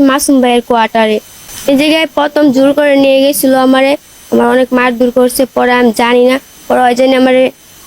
মাসুম ভাইয়ের কোয়ার্টারে এই জায়গায় প্রথম জোর করে নিয়ে গেছিল আমারে। আমার অনেক মার দূর করছে, পরে আমি জানি না। পরে ওই জন্য আমার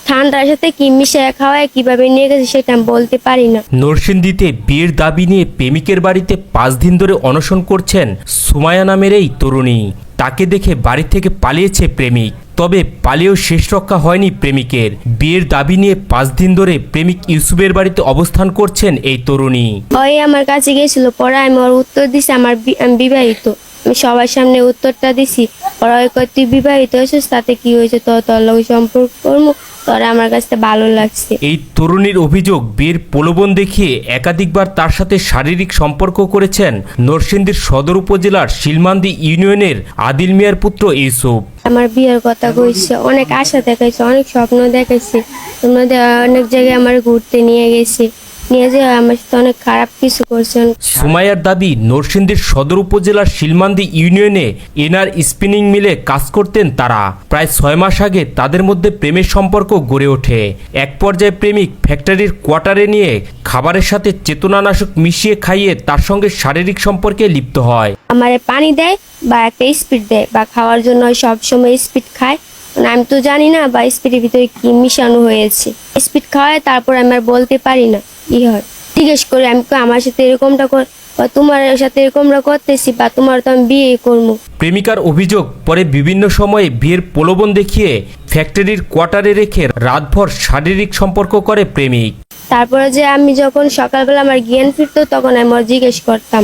ঠান্ডার সাথে কি মিশিয়ে খাওয়ায়, কীভাবে নিয়ে গেছে সেটা আমি বলতে পারি না। নরসিংদীতে বিয়ের দাবি নিয়ে প্রেমিকের বাড়িতে পাঁচ দিন ধরে অনশন করছেন সুমায়া নামের এই তরুণী। তাকে দেখে বাড়ি থেকে পালিয়েছে প্রেমিক। তবে পালিয়েও শেষ রক্ষা হয়নি প্রেমিকের। বিয়ের দাবি নিয়ে পাঁচ দিন ধরে প্রেমিক ইউসুফের বাড়িতে অবস্থান করছেন এই তরুণী। ওই আমার কাছে গেছিল পরে আমি ওর উত্তর দিছি আমার বিবাহিত। আমি সবার সামনে উত্তরটা দিছি। ওই কয় তুই বিবাহিত হয়েছিস তাতে কি হয়েছে? তোর তোর লোক সম্পর্ক করব তোরা আমার কাছে ভালো লাগছে। এই তরুণীর অভিযোগ বিয়ের প্রলোভন দেখিয়ে একাধিকবার তার সাথে শারীরিক সম্পর্ক করেছেন নরসিংদীর সদর উপজেলার শিলমান্দি ইউনিয়নের আদিল মিয়ার পুত্র ইউসুফ। আমার বিয়ের কথা কইছে অনেক আশা দেখাইছে অনেক স্বপ্ন দেখাইছে। তোমরা অনেক জায়গায় আমার ঘুরতে নিয়ে গেছে। নিয়ে যে আমার সাথে অনেক খারাপ কিছু করছেন। সুমাইয়ার দাবি নরসিংদীর সদর উপজেলার শিলমান্দি ইউনিয়নে এনার স্পিনিং মিলে কাজ করতেন তারা। প্রায় ছয় মাস আগে তাদের মধ্যে প্রেমের সম্পর্ক গড়ে ওঠে। এক পর্যায়ে প্রেমিক ফ্যাক্টরির কোয়ার্টারে নিয়ে খাবারের সাথে চেতনানাশক মিশিয়ে খাইয়ে তার সঙ্গে শারীরিক সম্পর্কে লিপ্ত হয়। আমারে পানি দেয় বা একটা স্পিড দেয় বা খাওয়ার জন্য সব সময় স্পিড খায়। মানে আমি তো জানি না বা স্পিডের ভিতরে কি মিশানো হয়েছে। স্পিড খাওয়ায় তারপর আমি আর বলতে পারি না। কি হয় জিজ্ঞেস করে আমি আমার সাথে এরকমটা কর বা তোমার সাথে এরকমটা করতেছি বা তোমার তো আমি বিয়ে করব? প্রেমিকার অভিযোগ পরে বিভিন্ন সময়ে বিয়ের প্রলোভন দেখিয়ে ফ্যাক্টরির কোয়ার্টারে রেখে রাতভর শারীরিক সম্পর্ক করে প্রেমিক। তারপরে যে আমি যখন সকালবেলা আমার জ্ঞান ফিরতো তখন আমি ওর জিজ্ঞেস করতাম।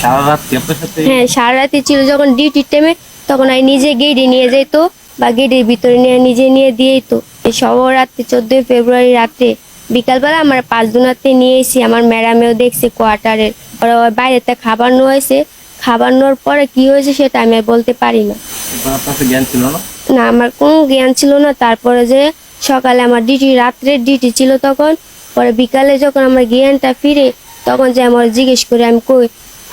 সারা রাত কি আপনার সাথে? হ্যাঁ সারা রাতে ছিল যখন ডিউটির টাইমে তখন আমি নিজে গেটে নিয়ে যেত বা গেটের ভিতরে নিয়ে নিজে নিয়ে দিয়েই তো এই সব রাত্রে চোদ্দই ফেব্রুয়ারি রাত্রে বিকালবেলা আমার পাঁচ দুনাতে নিয়ে এসেছি আমার ম্যাডামেও দেখছে কোয়ার্টারের ওর বাইরেতে খাবার হয়েছে। খাবার নেওয়ার পরে কি হয়েছে সেটা আমি বলতে পারি না। না? আমার কোনো জ্ঞান ছিল না। তারপরে যে সকালে আমার ডিউটি রাত্রের ডিউটি ছিল তখন। পরে বিকালে যখন আমার জ্ঞানটা ফিরে তখন যে আমার জিজ্ঞেস করে আমি কই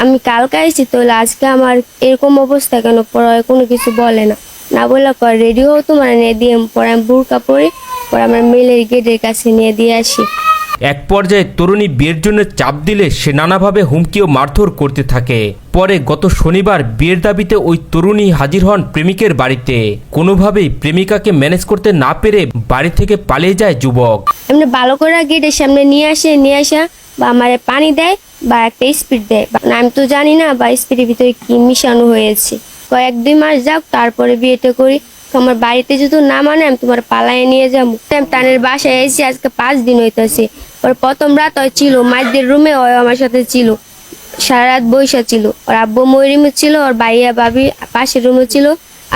আমি কালকে আইছি তাহলে আজকে আমার এরকম অবস্থা কেন? পরে কোনো কিছু বলে না। না বললে কয় রেডি হও তোমার নিয়ে দিয়ে পরে আমি বুরকা পরে পরে আমার মেলের গেটের কাছে নিয়ে দিয়ে আসি। এক পর্যায়ে তরুণী বিয়ের জন্য চাপ দিলে সে নানাভাবে হুমকি ও মারধর করতে থাকে। পরে গত শনিবার বিয়ের দাবিতে ওই তরুণী হাজির হন প্রেমিকের বাড়িতে। কোনোভাবেই প্রেমিকাকে ম্যানেজ করতে না পেরে বাড়ি থেকে পালিয়ে যায় যুবক। এমনি ভালো করে গেটের সামনে নিয়ে আসে নিয়ে আসা বা আমারে পানি দেয় বা একটা স্পিড দেয়। বা আমি তো জানি না বা স্পিডের ভিতরে কি মিশানো হয়েছে। কয়েক দুই মাস যাক তারপরে বিয়েটা করি। তোমার বাড়িতে যদি না মানে আমি তোমার পালায় নিয়ে যাব তানের বাসায় এসেছি আজকে পাঁচ দিন হইতেছে। ওর প্রথম রাত ওই ছিল মাঝদের রুমে ওই আমার সাথে ছিল। সারা রাত বৈশা ছিল। ওর আব্বু ময়রিমে ছিল, ওর ভাইয়া ভাবি পাশের রুমে ছিল,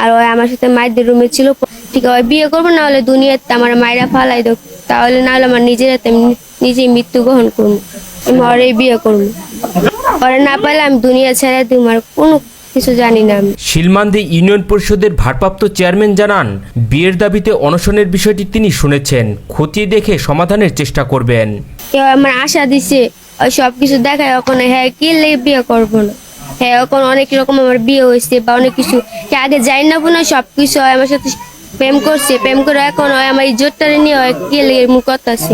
আর ওই আমার সাথে মায়েদের রুমে ছিল। ঠিক ওই বিয়ে করব, না হলে দুনিয়াতে আমার মায়েরা ফালাই দেব। তাহলে না হলে আমার নিজের হাতে নিজেই মৃত্যু গ্রহণ করব। আমি ওরে বিয়ে করব। ওরে না পাইলে আমি দুনিয়া ছেড়ে দিব, আর কোনো কিছু জানি না। আমি শিলমান্দি ইউনিয়ন পরিষদের ভারপ্রাপ্ত চেয়ারম্যান জানান বিয়ের দাবিতে অনশনের বিষয়টি তিনি শুনেছেন। খতিয়ে দেখে সমাধানের চেষ্টা করবেন। কেউ আমার আশা দিছে ওই সব কিছু দেখায় ওখানে হ্যাঁ কি লেগে বিয়ে করব না? হ্যাঁ এখন অনেক রকম আমার বিয়ে হয়েছে বা অনেক কিছু। কে আগে যাই না না সব কিছু আমার সাথে প্রেম করছে প্রেম করে এখন আমার ইজ্জতটা নিয়ে কি লেগে মুখ কথা